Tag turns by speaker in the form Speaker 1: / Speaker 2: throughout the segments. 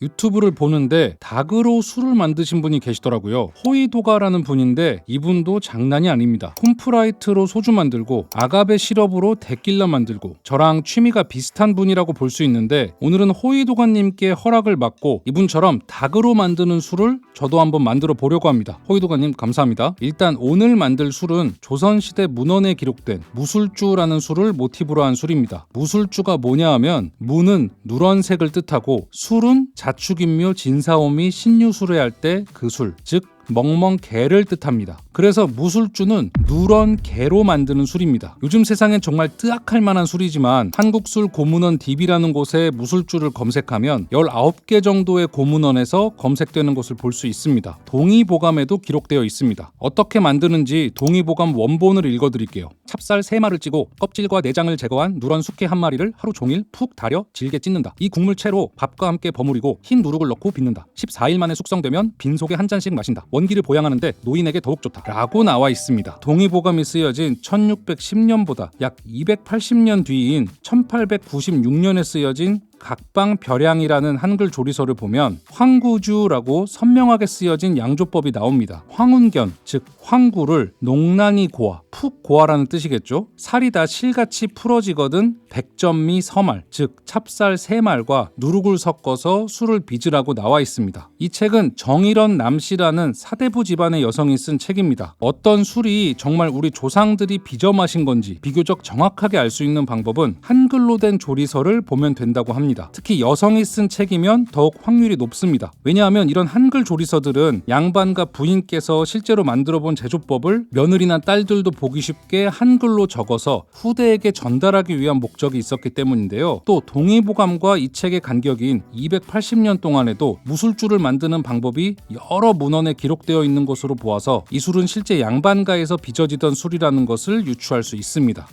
Speaker 1: 유튜브를 보는데 닭으로 술을 만드신 분이 계시더라고요. 호이도가라는 분인데 이분도 장난이 아닙니다. 콤프라이트로 소주 만들고 아가베 시럽으로 데킬라 만들고 저랑 취미가 비슷한 분이라고 볼 수 있는데 오늘은 호이도가님께 허락을 받고 이분처럼 닭으로 만드는 술을 저도 한번 만들어 보려고 합니다. 호이도가님 감사합니다. 일단 오늘 만들 술은 조선시대 문헌에 기록된 무술주라는 술을 모티브로 한 술입니다. 무술주가 뭐냐 하면 무는 누런색을 뜻하고 술은 자 축인묘 진사오미 신유술을 할때 그 술, 즉 멍멍 개를 뜻합니다. 그래서 무술주는 누런 개로 만드는 술입니다. 요즘 세상엔 정말 뜨악할 만한 술이지만 한국술 고문원 DB라는 곳에 무술주를 검색하면 19개 정도의 고문원에서 검색되는 것을 볼 수 있습니다. 동의보감에도 기록되어 있습니다. 어떻게 만드는지 동의보감 원본을 읽어드릴게요. 찹쌀 3마를 찌고 껍질과 내장을 제거한 누런 숙회 한 마리를 하루 종일 푹 달여 질게 찢는다. 이 국물채로 밥과 함께 버무리고 흰 누룩을 넣고 빚는다. 14일 만에 숙성되면 빈속에 한 잔씩 마신다. 원기를 보양하는데 노인에게 더욱 좋다. 라고 나와 있습니다. 동의보감이 쓰여진 1610년보다 약 280년 뒤인 1896년에 쓰여진 각방별양이라는 한글 조리서를 보면 황구주라고 선명하게 쓰여진 양조법이 나옵니다. 황운견, 즉 황구를 농란이 고아, 푹 고아라는 뜻이겠죠. 살이 다 실같이 풀어지거든 백점미 서말, 즉 찹쌀 세말과 누룩을 섞어서 술을 빚으라고 나와 있습니다. 이 책은 정일원 남씨라는 사대부 집안의 여성이 쓴 책입니다. 어떤 술이 정말 우리 조상들이 빚어 마신 건지 비교적 정확하게 알 수 있는 방법은 한글로 된 조리서를 보면 된다고 합니다. 합니다. 특히 여성이 쓴 책이면 더욱 확률이 높습니다. 왜냐하면 이런 한글 조리서들은 양반과 부인께서 실제로 만들어 본 제조법을 며느리나 딸들도 보기 쉽게 한글로 적어서 후대에게 전달하기 위한 목적이 있었기 때문인데요. 또 동의보감과 이 책의 간격인 280년 동안에도 무술주를 만드는 방법이 여러 문헌에 기록되어 있는 것으로 보아서 이 술은 실제 양반가에서 빚어지던 술이라는 것을 유추할 수 있습니다.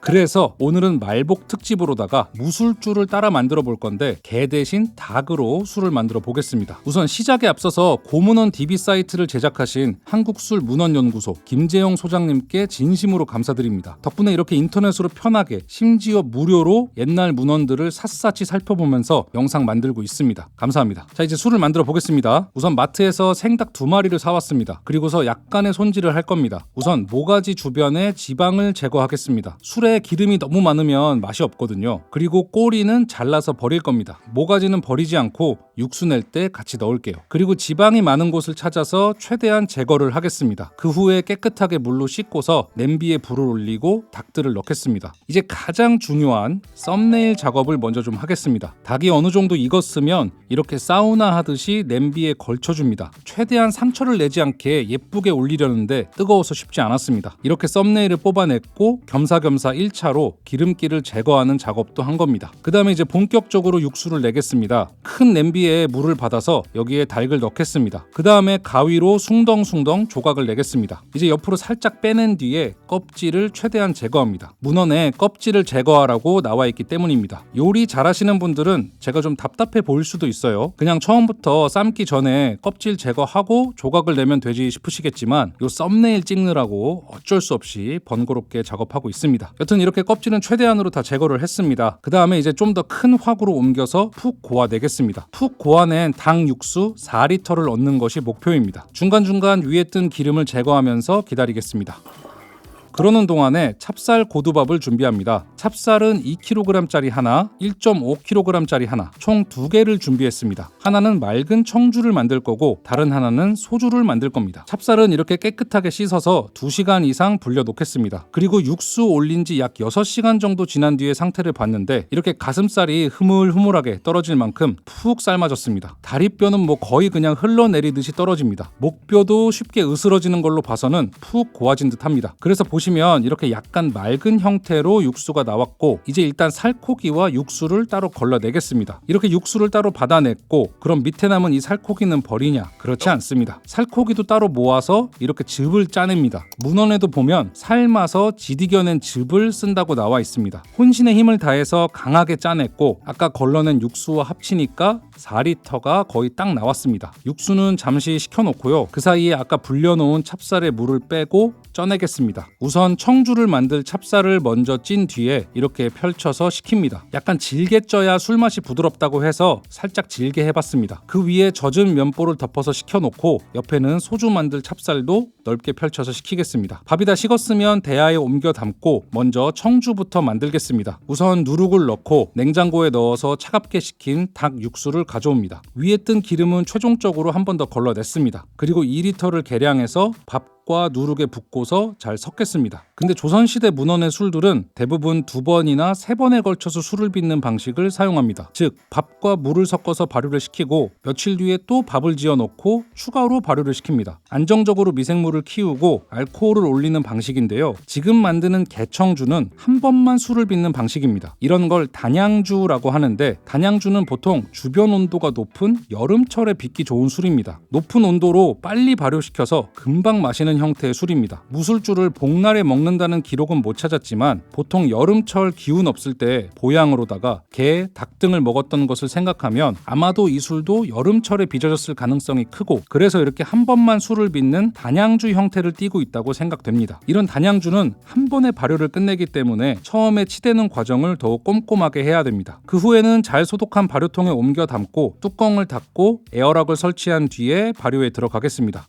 Speaker 1: 그래서 오늘은 말복 특집으로다가 무술주를 따라 만들어 볼 건데 개 대신 닭으로 술을 만들어 보겠습니다. 우선 시작에 앞서서 고문원 DB 사이트를 제작하신 한국술 문헌연구소 김재영 소장님께 진심으로 감사드립니다. 덕분에 이렇게 인터넷으로 편하게 심지어 무료로 옛날 문헌들을 샅샅이 살펴보면서 영상 만들고 있습니다. 감사합니다. 자 이제 술을 만들어 보겠습니다. 우선 마트에서 생닭 두 마리를 사왔습니다. 그리고서 약간의 손질을 할 겁니다. 우선 모가지 주변에 지방을 제거하겠습니다. 술에 기름이 너무 많으면 맛이 없거든요. 그리고 꼬리는 잘라서 버릴 겁니다. 모가지는 버리지 않고 육수 낼 때 같이 넣을게요. 그리고 지방이 많은 곳을 찾아서 최대한 제거를 하겠습니다. 그 후에 깨끗하게 물로 씻고서 냄비에 불을 올리고 닭들을 넣겠습니다. 이제 가장 중요한 썸네일 작업을 먼저 좀 하겠습니다. 닭이 어느 정도 익었으면 이렇게 사우나 하듯이 냄비에 걸쳐줍니다. 최대한 상처를 내지 않게 예쁘게 올리려는데 뜨거워서 쉽지 않았습니다. 이렇게 썸네일을 뽑아냈고 겸사겸사 1차로 기름기를 제거하는 작업도 한 겁니다. 그 다음에 이제 본격적으로 육수를 내겠습니다. 큰 냄비에 물을 받아서 여기에 닭을 넣겠습니다. 그 다음에 가위로 숭덩숭덩 조각을 내겠습니다. 이제 옆으로 살짝 빼낸 뒤에 껍질을 최대한 제거합니다. 문헌에 껍질을 제거하라고 나와 있기 때문입니다. 요리 잘하시는 분들은 제가 좀 답답해 보일 수도 있어요. 그냥 처음부터 삶기 전에 껍질 제거하고 조각을 내면 되지 싶으시겠지만 요 썸네일 찍느라고 어쩔 수 없이 번거롭게 작업하고 있습니다. 여튼 이렇게 껍질은 최대한으로 다 제거를 했습니다. 그 다음에 이제 좀 더 큰 화구로 옮겨서 푹 고아내겠습니다. 푹 고아낸 닭 육수 4리터를 얻는 것이 목표입니다. 중간중간 위에 뜬 기름을 제거하면서 기다리겠습니다. 그러는 동안에 찹쌀 고두밥을 준비합니다. 찹쌀은 2kg짜리 하나, 1.5kg짜리 하나, 총 두 개를 준비했습니다. 하나는 맑은 청주를 만들 거고 다른 하나는 소주를 만들 겁니다. 찹쌀은 이렇게 깨끗하게 씻어서 2시간 이상 불려 놓겠습니다. 그리고 육수 올린 지 약 6시간 정도 지난 뒤에 상태를 봤는데 이렇게 가슴살이 흐물흐물하게 떨어질 만큼 푹 삶아졌습니다. 다리뼈는 뭐 거의 그냥 흘러내리듯이 떨어집니다. 목뼈도 쉽게 으스러지는 걸로 봐서는 푹 고아진 듯합니다. 그래서 보시면 이렇게 약간 맑은 형태로 육수가 나왔고 이제 일단 살코기와 육수를 따로 걸러내겠습니다. 이렇게 육수를 따로 받아냈고 그럼 밑에 남은 이 살코기는 버리냐? 그렇지 않습니다. 살코기도 따로 모아서 이렇게 즙을 짜냅니다. 문헌에도 보면 삶아서 지디겨낸 즙을 쓴다고 나와 있습니다. 혼신의 힘을 다해서 강하게 짜냈고 아까 걸러낸 육수와 합치니까 4리터가 거의 딱 나왔습니다. 육수는 잠시 식혀놓고요. 그 사이에 아까 불려놓은 찹쌀의 물을 빼고 쪄내겠습니다. 우선 청주를 만들 찹쌀을 먼저 찐 뒤에 이렇게 펼쳐서 식힙니다. 약간 질게 쪄야 술 맛이 부드럽다고 해서 살짝 질게 해봤습니다. 그 위에 젖은 면보를 덮어서 식혀놓고 옆에는 소주 만들 찹쌀도 넓게 펼쳐서 식히겠습니다. 밥이 다 식었으면 대야에 옮겨 담고 먼저 청주부터 만들겠습니다. 우선 누룩을 넣고 냉장고에 넣어서 차갑게 식힌 닭 육수를 가져옵니다. 위에 뜬 기름은 최종적으로 한 번 더 걸러냈습니다. 그리고 2리터를 계량해서 밥 과 누룩에 붓고서 잘 섞겠습니다. 근데 조선시대 문헌의 술들은 대부분 두 번이나 세 번에 걸쳐서 술을 빚는 방식을 사용합니다. 즉, 밥과 물을 섞어서 발효를 시키고 며칠 뒤에 또 밥을 지어 넣고 추가로 발효를 시킵니다. 안정적으로 미생물을 키우고 알코올을 올리는 방식인데요. 지금 만드는 개청주는 한 번만 술을 빚는 방식입니다. 이런 걸 단양주라고 하는데 단양주는 보통 주변 온도가 높은 여름철에 빚기 좋은 술입니다. 높은 온도로 빨리 발효시켜서 금방 마시는 형태의 술입니다. 무술주를 복날에 먹는다는 기록은 못 찾았지만 보통 여름철 기운 없을 때 보양으로다가 개, 닭 등을 먹었던 것을 생각하면 아마도 이 술도 여름철에 빚어졌을 가능성이 크고 그래서 이렇게 한 번만 술을 빚는 단양주 형태를 띠고 있다고 생각됩니다. 이런 단양주는 한 번에 발효를 끝내기 때문에 처음에 치대는 과정을 더욱 꼼꼼하게 해야 됩니다. 그 후에는 잘 소독한 발효통에 옮겨 담고 뚜껑을 닫고 에어락을 설치한 뒤에 발효에 들어가겠습니다.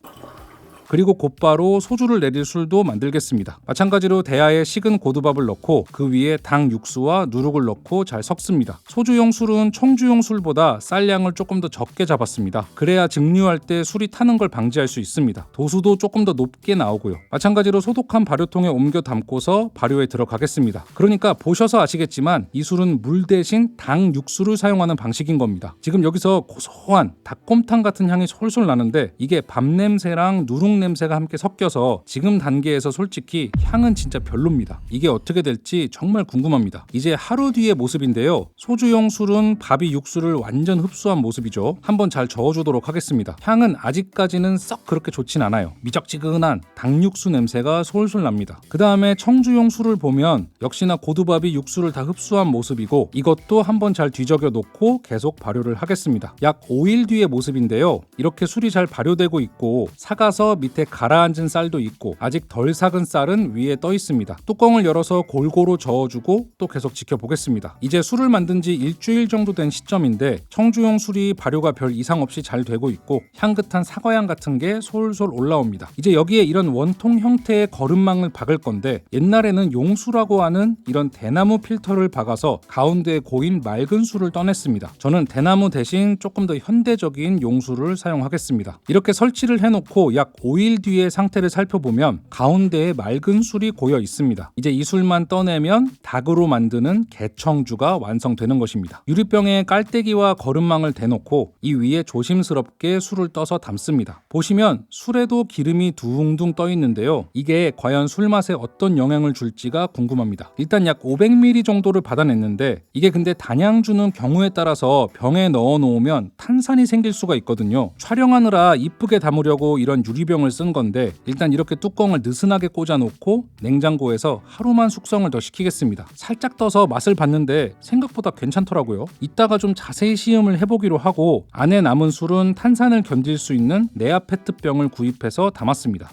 Speaker 1: 그리고 곧바로 소주를 내릴 술도 만들겠습니다. 마찬가지로 대야에 식은 고두밥을 넣고 그 위에 당 육수와 누룩을 넣고 잘 섞습니다. 소주용 술은 청주용 술보다 쌀량을 조금 더 적게 잡았습니다. 그래야 증류할 때 술이 타는 걸 방지할 수 있습니다. 도수도 조금 더 높게 나오고요. 마찬가지로 소독한 발효통에 옮겨 담고서 발효에 들어가겠습니다. 그러니까 보셔서 아시겠지만 이 술은 물 대신 당 육수를 사용하는 방식인 겁니다. 지금 여기서 고소한 닭곰탕 같은 향이 솔솔 나는데 이게 밥 냄새랑 누룩 냄새가 함께 섞여서 지금 단계에서 솔직히 향은 진짜 별로입니다. 이게 어떻게 될지 정말 궁금합니다. 이제 하루 뒤의 모습인데요. 소주용 술은 밥이 육수를 완전 흡수한 모습이죠. 한번 잘 저어주도록 하겠습니다. 향은 아직까지는 썩 그렇게 좋진 않아요. 미적지근한 닭육수 냄새가 솔솔 납니다. 그 다음에 청주용 술을 보면 역시나 고두밥이 육수를 다 흡수한 모습이고 이것도 한번 잘 뒤적여 놓고 계속 발효를 하겠습니다. 약 5일 뒤의 모습인데요. 이렇게 술이 잘 발효되고 있고 사가서 밑에 가라앉은 쌀도 있고 아직 덜 삭은 쌀은 위에 떠 있습니다. 뚜껑을 열어서 골고루 저어주고 또 계속 지켜보겠습니다. 이제 술을 만든 지 일주일 정도 된 시점인데 청주용 술이 발효가 별 이상 없이 잘 되고 있고 향긋한 사과향 같은 게 솔솔 올라옵니다. 이제 여기에 이런 원통 형태의 거름망을 박을 건데 옛날에는 용수라고 하는 이런 대나무 필터를 박아서 가운데에 고인 맑은 술을 떠냈습니다. 저는 대나무 대신 조금 더 현대적인 용수를 사용하겠습니다. 이렇게 설치를 해놓고 약 5일 뒤의 상태를 살펴보면 가운데에 맑은 술이 고여 있습니다. 이제 이 술만 떠내면 닭으로 만드는 개청주가 완성되는 것입니다. 유리병에 깔때기와 거름망을 대놓고 이 위에 조심스럽게 술을 떠서 담습니다. 보시면 술에도 기름이 둥둥 떠 있는데요. 이게 과연 술 맛에 어떤 영향을 줄지가 궁금합니다. 일단 약 500ml 정도를 받아냈는데 이게 근데 단양주는 경우에 따라서 병에 넣어 놓으면 탄산이 생길 수가 있거든요. 촬영하느라 이쁘게 담으려고 이런 유리병 을 쓴 건데 일단 이렇게 뚜껑을 느슨하게 꽂아 놓고 냉장고에서 하루만 숙성을 더 시키겠습니다. 살짝 떠서 맛을 봤는데 생각보다 괜찮더라고요. 이따가 좀 자세히 시음을 해보기로 하고 안에 남은 술은 탄산을 견딜 수 있는 네아 페트병을 구입해서 담았습니다.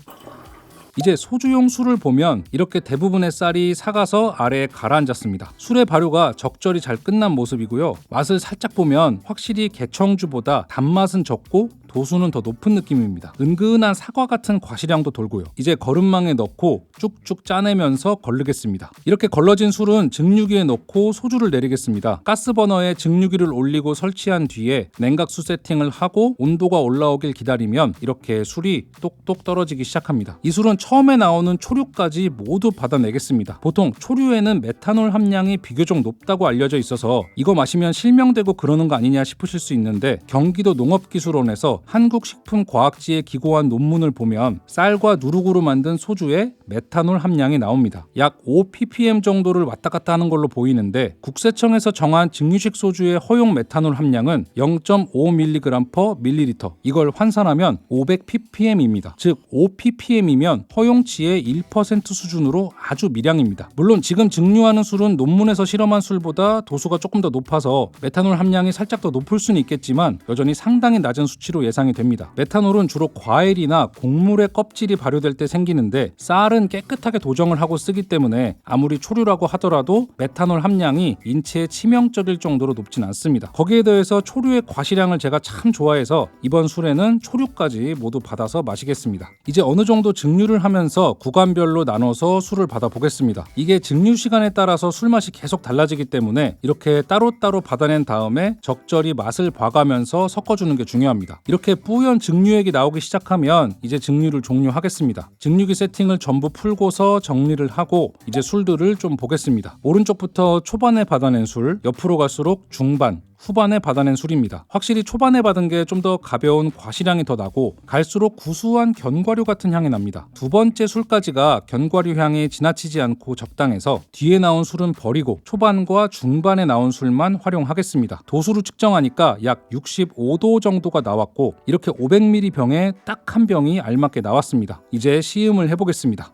Speaker 1: 이제 소주용 술을 보면 이렇게 대부분의 쌀이 삭아서 아래에 가라앉았습니다. 술의 발효가 적절히 잘 끝난 모습이고요. 맛을 살짝 보면 확실히 개청주보다 단맛은 적고 도수는 더 높은 느낌입니다. 은근한 사과 같은 과실향도 돌고요. 이제 거름망에 넣고 쭉쭉 짜내면서 걸르겠습니다. 이렇게 걸러진 술은 증류기에 넣고 소주를 내리겠습니다. 가스버너에 증류기를 올리고 설치한 뒤에 냉각수 세팅을 하고 온도가 올라오길 기다리면 이렇게 술이 똑똑 떨어지기 시작합니다. 이 술은 처음에 나오는 초류까지 모두 받아내겠습니다. 보통 초류에는 메탄올 함량이 비교적 높다고 알려져 있어서 이거 마시면 실명되고 그러는 거 아니냐 싶으실 수 있는데 경기도 농업기술원에서 한국식품과학지에 기고한 논문을 보면 쌀과 누룩으로 만든 소주에 메탄올 함량이 나옵니다. 약 5ppm 정도를 왔다 갔다 하는 걸로 보이는데 국세청에서 정한 증류식 소주의 허용 메탄올 함량은 0.5mg/ml. 이걸 환산하면 500ppm입니다. 즉 5ppm이면 허용치의 1% 수준으로 아주 미량입니다. 물론 지금 증류하는 술은 논문에서 실험한 술보다 도수가 조금 더 높아서 메탄올 함량이 살짝 더 높을 수는 있겠지만 여전히 상당히 낮은 수치로 예상이 됩니다. 메탄올은 주로 과일이나 곡물의 껍질이 발효될 때 생기는데 쌀은 깨끗하게 도정을 하고 쓰기 때문에 아무리 초류라고 하더라도 메탄올 함량이 인체에 치명적일 정도로 높진 않습니다. 거기에 더해서 초류의 과시량을 제가 참 좋아해서 이번 술에는 초류까지 모두 받아서 마시겠습니다. 이제 어느 정도 증류를 하면서 구간별로 나눠서 술을 받아 보겠습니다. 이게 증류 시간에 따라서 술 맛이 계속 달라지기 때문에 이렇게 따로따로 받아낸 다음에 적절히 맛을 봐가면서 섞어주는 게 중요합니다. 이렇게 뿌연 증류액이 나오기 시작하면 이제 증류를 종료하겠습니다. 증류기 세팅을 전부 풀고서 정리를 하고 이제 술들을 좀 보겠습니다. 오른쪽부터 초반에 받아낸 술, 옆으로 갈수록 중반, 후반에 받아낸 술입니다. 확실히 초반에 받은 게 좀 더 가벼운 과시량이 더 나고 갈수록 구수한 견과류 같은 향이 납니다. 두 번째 술까지가 견과류 향이 지나치지 않고 적당해서 뒤에 나온 술은 버리고 초반과 중반에 나온 술만 활용하겠습니다. 도수로 측정하니까 약 65도 정도가 나왔고 이렇게 500ml 병에 딱 한 병이 알맞게 나왔습니다. 이제 시음을 해보겠습니다.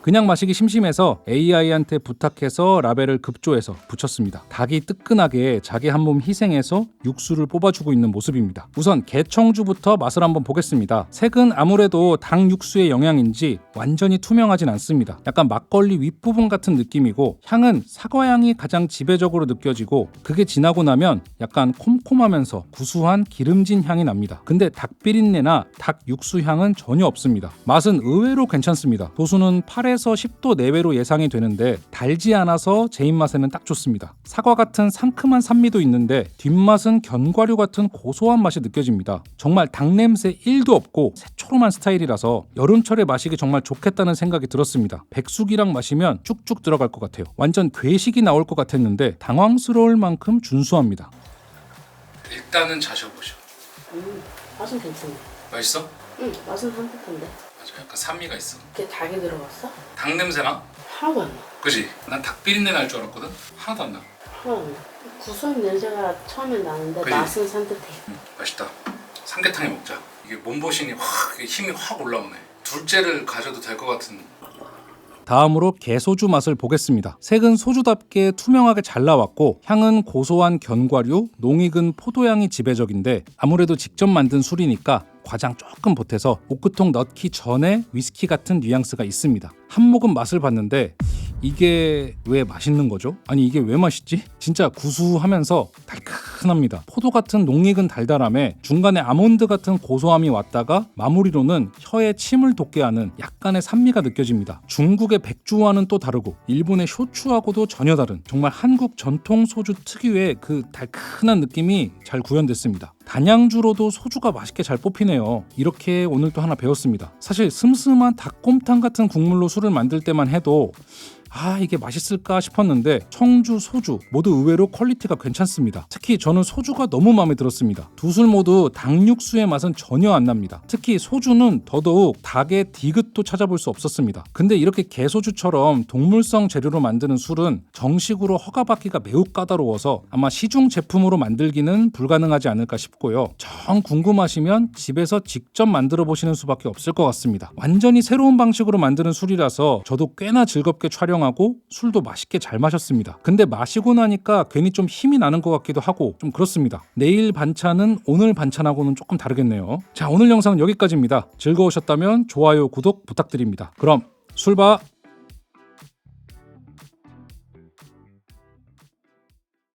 Speaker 1: 그냥 마시기 심심해서 AI한테 부탁해서 라벨을 급조해서 붙였습니다. 닭이 뜨끈하게 자기 한 몸 희생해서 육수를 뽑아주고 있는 모습입니다. 우선 개청주부터 맛을 한번 보겠습니다. 색은 아무래도 닭 육수의 영향인지 완전히 투명하진 않습니다. 약간 막걸리 윗부분 같은 느낌이고 향은 사과향이 가장 지배적으로 느껴지고 그게 지나고 나면 약간 콤콤하면서 구수한 기름진 향이 납니다. 근데 닭 비린내나 닭 육수 향은 전혀 없습니다. 맛은 의외로 괜찮습니다. 도수는 8에 서 10도 내외로 예상이 되는데 달지 않아서 제 입맛에는 딱 좋습니다. 사과 같은 상큼한 산미도 있는데 뒷맛은 견과류 같은 고소한 맛이 느껴집니다. 정말 닭 냄새 1도 없고 새초롬한 스타일이라서 여름철에 마시기 정말 좋겠다는 생각이 들었습니다. 백숙이랑 마시면 쭉쭉 들어갈 것 같아요. 완전 괴식이 나올 것 같았는데 당황스러울 만큼 준수합니다. 일단은 자셔보셔.
Speaker 2: 음, 맛은 괜찮네.
Speaker 1: 맛있어?
Speaker 2: 응, 맛은 산뜻한데.
Speaker 1: 맞아, 약간 산미가 있어.
Speaker 2: 이게 닭이 들어갔어?
Speaker 1: 닭 냄새나?
Speaker 2: 하나도 안 나.
Speaker 1: 그지? 난 닭 비린내 날 줄 알았거든. 하나도 안 나.
Speaker 2: 하나도 안 나. 구수한 냄새가 처음에 나는데
Speaker 1: 그지?
Speaker 2: 맛은 산뜻해.
Speaker 1: 음, 맛있다. 삼계탕에 먹자. 이게 몸보신이 확 힘이 확 올라오네. 둘째를 가져도 될 것 같은. 다음으로 개소주 맛을 보겠습니다. 색은 소주답게 투명하게 잘 나왔고 향은 고소한 견과류, 농익은 포도향이 지배적인데 아무래도 직접 만든 술이니까 과장 조금 보태서 오크통 넣기 전에 위스키 같은 뉘앙스가 있습니다. 한 모금 맛을 봤는데 이게 왜 맛있는 거죠? 아니 이게 왜 맛있지? 진짜 구수하면서 달큰합니다. 포도 같은 농익은 달달함에 중간에 아몬드 같은 고소함이 왔다가 마무리로는 혀에 침을 돋게 하는 약간의 산미가 느껴집니다. 중국의 백주와는 또 다르고 일본의 쇼추하고도 전혀 다른 정말 한국 전통 소주 특유의 그 달큰한 느낌이 잘 구현됐습니다. 단양주로도 소주가 맛있게 잘 뽑히네요. 이렇게 오늘 또 하나 배웠습니다. 사실 슴슴한 닭곰탕 같은 국물로 술을 만들 때만 해도 아 이게 맛있을까 싶었는데 청주, 소주 모두 의외로 퀄리티가 괜찮습니다. 특히 저는 소주가 너무 마음에 들었습니다. 두 술 모두 닭육수의 맛은 전혀 안 납니다. 특히 소주는 더더욱 닭의 디귿도 찾아볼 수 없었습니다. 근데 이렇게 개소주처럼 동물성 재료로 만드는 술은 정식으로 허가받기가 매우 까다로워서 아마 시중 제품으로 만들기는 불가능하지 않을까 싶고 요. 정 궁금하시면 집에서 직접 만들어 보시는 수밖에 없을 것 같습니다. 완전히 새로운 방식으로 만드는 술이라서 저도 꽤나 즐겁게 촬영하고 술도 맛있게 잘 마셨습니다. 근데 마시고 나니까 괜히 좀 힘이 나는 것 같기도 하고 좀 그렇습니다. 내일 반찬은 오늘 반찬하고는 조금 다르겠네요. 자, 오늘 영상은 여기까지입니다. 즐거우셨다면 좋아요, 구독 부탁드립니다. 그럼 술 봐.